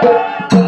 Música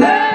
Yeah.